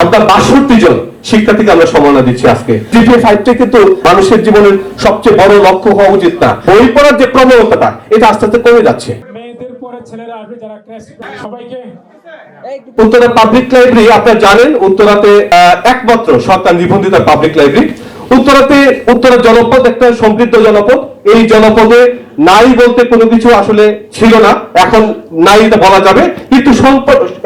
আমরা বাষট্টি জন শিক্ষার্থীকে আমরা সম্মাননা দিচ্ছি আজকে। জিপিএ ফাইভটা কিন্তু মানুষের জীবনের সবচেয়ে বড় লক্ষ্য হওয়া উচিত না। বই পড়ার যে প্রবণতাটা এটা আস্তে আস্তে কমে যাচ্ছে। মেয়েদের পরে ছেলেরা আসবে যারা ক্র্যাশ সবাইকে উত্তরা পাবলিক লাইব্রেরি আপনারা জানেন উত্তরাতে আহ, একমাত্র সরকার নিবন্ধিত পাবলিক লাইব্রেরি উত্তরাতে উত্তরা জনপদ একটা সমৃদ্ধ জনপদ। এই জনপদে নাই বলতে কোনো কিছু আসলে ছিল না। এখন নাই এটা বলা যাবে। কিন্তু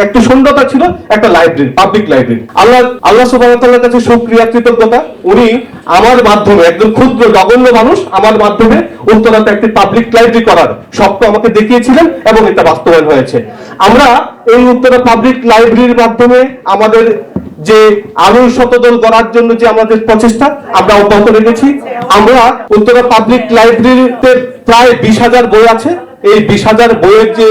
একটু সুন্দরতা ছিল, একটা লাইব্রেরি পাবলিক লাইব্রেরি আল্লাহ আল্লাহ সুবাহতাল্লার কাছে সুক্রিয়া, কৃতজ্ঞতা। উনি আমার মাধ্যমে, একজন ক্ষুদ্র নগণ্য মানুষ, আমার মাধ্যমে উত্তরাতে একটি পাবলিক লাইব্রেরি করার স্বপ্ন আমাকে দেখিয়েছিলেন এবং এটা বাস্তবায়ন হয়েছে। আমরা এই উত্তরা পাবলিক লাইব্রেরির মাধ্যমে আমাদের যে আলোর শতদল গড়ার জন্য যে আমাদের প্রচেষ্টা, আমরা অব্যাহত রেখেছি। আমরা উত্তরা পাবলিক লাইব্রেরিতে প্রায় বিশ হাজার বই আছে। এই বিশ হাজার বইয়ের যে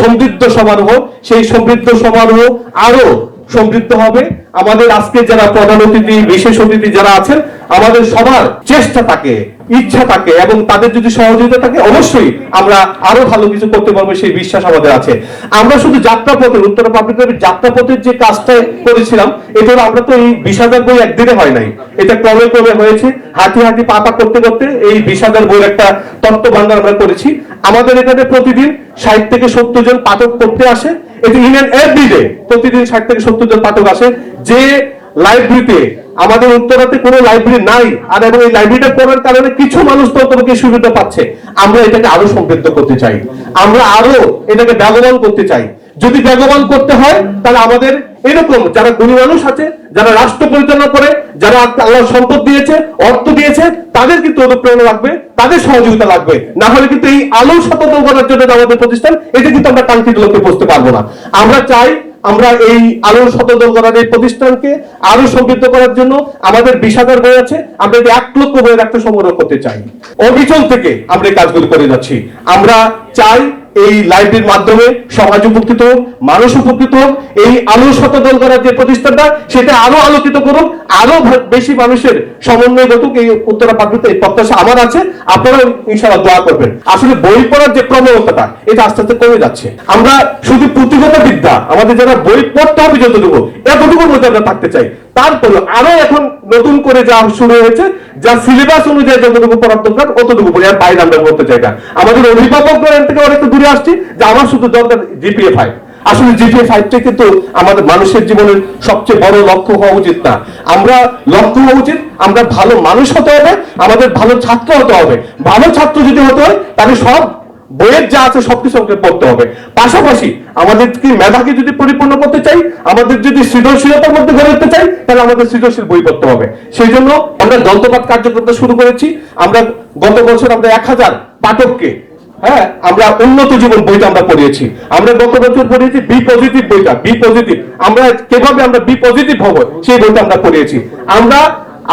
সমৃদ্ধ সমারোহ, সেই সমৃদ্ধ সমারোহ আরও সমৃদ্ধ হবে। আমাদের আজকে যারা প্রধান অতিথি বিশেষ অতিথি যারা আছেন আমাদের সবার চেষ্টা থাকে, ইচ্ছা থাকে এবং তাদের যদি সহযোগিতা থাকে, অবশ্যই আমরা আরও ভালো কিছু করতে পারব, সেই বিশ্বাস আমাদের আছে। আমরা শুধু যাত্রাপথের উত্তর পাবলিক লাইব্রেরির যাত্রাপথের যে কাজটা করেছিলাম, এটা আমরা তো এই বিশ বই একদিনে হয় নাই। এটা ক্রমে ক্রমে হয়েছে, হাঁটি হাঁটি পা পা করতে করতে এই বিশ হাজার বইয়ের একটা তত্ত্ব ভান্ডার আমরা করেছি। আমাদের এখানে প্রতিদিন ষাট থেকে সত্তর জন পাঠক করতে আসে। এটি ইন এন এভরিডে প্রতিদিন ষাট থেকে সত্তর জন পাঠক আসে। যে লাইব্রেরিতে আমাদের উত্তরাতে কোনো লাইব্রেরি নাই, আর এবং এই লাইব্রেরিটা পড়ার কারণে কিছু মানুষ তো অন্তত সুবিধা পাচ্ছে। আমরা এটাকে আরও সমৃদ্ধ করতে চাই। আমরা আরও এটাকে ব্যবহার করতে চাই। যদি বেগবান করতে হয়, তাহলে আমাদের এরকম যারা গুণী মানুষ আছে, যারা রাষ্ট্র পরিচালনা করে, যারা আল্লাহ সম্পদ দিয়েছে, অর্থ দিয়েছে, তাদের কিন্তু অনুপ্রেরণা লাগবে, তাদের সহযোগিতা লাগবে। না হলে কিন্তু এই আলো সতর্ক করার জন্য আমাদের প্রতিষ্ঠান এটা কিন্তু আমরা কাঙ্ক্ষিত লক্ষ্যে পৌঁছতে পারব না। আমরা চাই আমরা এই আলোর সতর্ক করার এই প্রতিষ্ঠানকে আরও সমৃদ্ধ করার জন্য আমাদের বিশ হাজার বই আছে, আমরা এটি এক লক্ষ বই রাখতে সংগ্রহ করতে চাই। অবিচল থেকে আমরা এই কাজগুলো করে যাচ্ছি। আমরা চাই এই লাইব্রেরির মাধ্যমে সমাজ উপকৃত হোক, মানুষ উপকৃত হোক, এই আলো শতদল করার যে প্রতিষ্ঠানটা, সেটা আরও আলোকিত করুক, আরও বেশি মানুষের সমন্বয় ঘটুক, এই উত্তরা পাবলিতে এই প্রত্যাশা আমার আছে। আপনারা ইনশাআল্লাহ দোয়া করবেন। আসলে বই পড়ার যে প্রবণতাটা, এটা আস্তে আস্তে কমে যাচ্ছে। আমরা শুধু পুঁথিগত বিদ্যা, আমাদের যারা বই পড়তে হবে যতটুকু, এতটুকুর মধ্যে আমরা থাকতে চাই। তারপরে আরও এখন নতুন করে যা শুরু হয়েছে যা সিলেবাস অনুযায়ী যতটুকু পড়ার দরকার অতটুকু পড়ে আর বাইরে আমরা করতে চাই না। আমাদের অভিভাবকরা এর থেকে অনেকটা দূরে আসছি, যে আমার শুধু দরকার জিপিএ ফাইভ আসলে জিপিএ ফাইভটা কিন্তু আমাদের মানুষের জীবনের সবচেয়ে বড় লক্ষ্য হওয়া উচিত না। আমরা লক্ষ্য হওয়া উচিত, আমরা ভালো মানুষ হতে হবে, আমাদের ভালো ছাত্র হতে হবে। ভালো ছাত্র যদি হতে হয়, তাহলে সব বইয়ের যা আছে সবকিছু আমাকে পড়তে হবে। পাশাপাশি আমাদের কি মেধাকে যদি পরিপূর্ণ করতে চাই, আমাদের যদি সৃজনশীলতার মধ্যে গড়ে উঠতে চাই তাহলে আমাদের সৃজনশীল বই পড়তে হবে। সেই জন্য আমরা দন্তপাত কার্যক্রমটা শুরু করেছি। আমরা গত বছর আমরা এক হাজার পাঠককে হ্যাঁ আমরা উন্নত জীবন বইটা আমরা পড়িয়েছি। আমরা গত বছর পড়িয়েছি বি পজিটিভ বইটা বি পজিটিভ আমরা কীভাবে আমরা বি পজিটিভ হব, সেই বইটা আমরা পড়িয়েছি। আমরা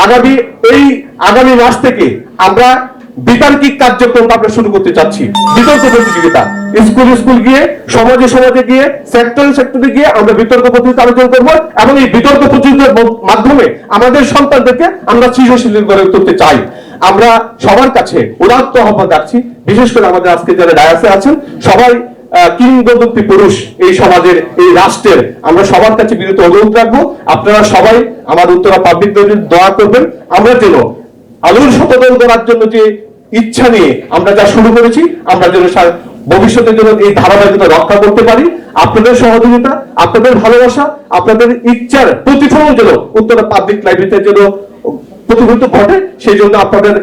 আগামী এই আগামী মাস থেকে আমরা বিতার্কিক কার্যক্রম আমরা শুরু করতে চাচ্ছি। বিতর্ক প্রতিযোগিতা। স্কুল স্কুল গিয়ে, সমাজে সমাজে গিয়ে, সেক্টরে সেক্টরে গিয়ে আমরা বিতর্ক প্রতিযোগিতা আলোচনা করব এবং এই বিতর্ক প্রতিযোগিতার মাধ্যমে আমাদের সন্তানদেরকে আমরা সৃজনশীল তুলতে চাই। আমরা সবার কাছে উদাত্ত আহ্বান রাখছি বিশেষ করে আমাদের আজকে যারা ডায়াসে আছেন, সবাই পুরুষ এই সমাজের, এই রাষ্ট্রের, আমরা সবার কাছে বিরত অনুরোধ রাখব। আপনারা সবাই আমার উত্তরা পাবলিক দোয়া করবেন। আমরা যেন আলোর শতদল করার জন্য যে ইচ্ছা নিয়ে আমরা যা শুরু করেছি, আমরা যেন ভবিষ্যতের জন্য এই ধারাবাহিকতা রক্ষা করতে পারি। আপনাদের সহযোগিতা, আপনাদের ভালোবাসা, আপনাদের ইচ্ছার প্রতিফলন যেন উত্তরা পাবলিক লাইব্রেরিতে যেন প্রতিফলিত ঘটে, সেই জন্য আপনাদের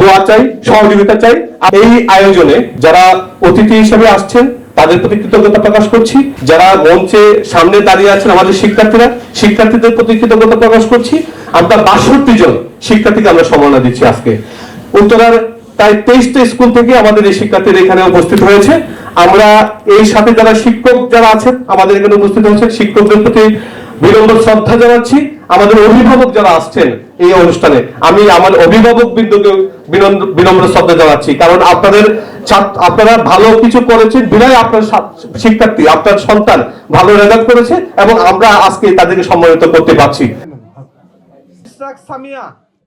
দোয়া চাই, সহযোগিতা চাই। এই আয়োজনে যারা অতিথি হিসেবে আসছেন, তাদের প্রতি কৃতজ্ঞতা প্রকাশ করছি। যারা মঞ্চে সামনে দাঁড়িয়ে আছেন আমাদের শিক্ষার্থীরা, শিক্ষার্থীদের প্রতি কৃতজ্ঞতা প্রকাশ করছি। আমরা বাষট্টি জন শিক্ষার্থীকে আমরা সম্মাননা দিচ্ছি আজকে। উত্তরার প্রায় তেইশটা স্কুল থেকে আমাদের এই শিক্ষার্থীরা এখানে উপস্থিত হয়েছে। আমরা এই সাথে যারা শিক্ষক যারা আছেন, আমাদের এখানে উপস্থিত হয়েছেন শিক্ষকদের প্রতি বিনম্র শ্রদ্ধা জানাচ্ছি। আমাদের অভিভাবক যারা আসছেন এই অনুষ্ঠানে, আমি আমার অভিভাবক বিন্দুকে বিনম্র শ্রদ্ধা জানাচ্ছি। কারণ আপনাদের আপনারা ভালো কিছু করেছেন বিনয়, আপনার শিক্ষার্থী, আপনার সন্তান ভালো রেজাল্ট করেছে এবং আমরা আজকে তাদেরকে সম্মানিত করতে পারছি। সামিয়া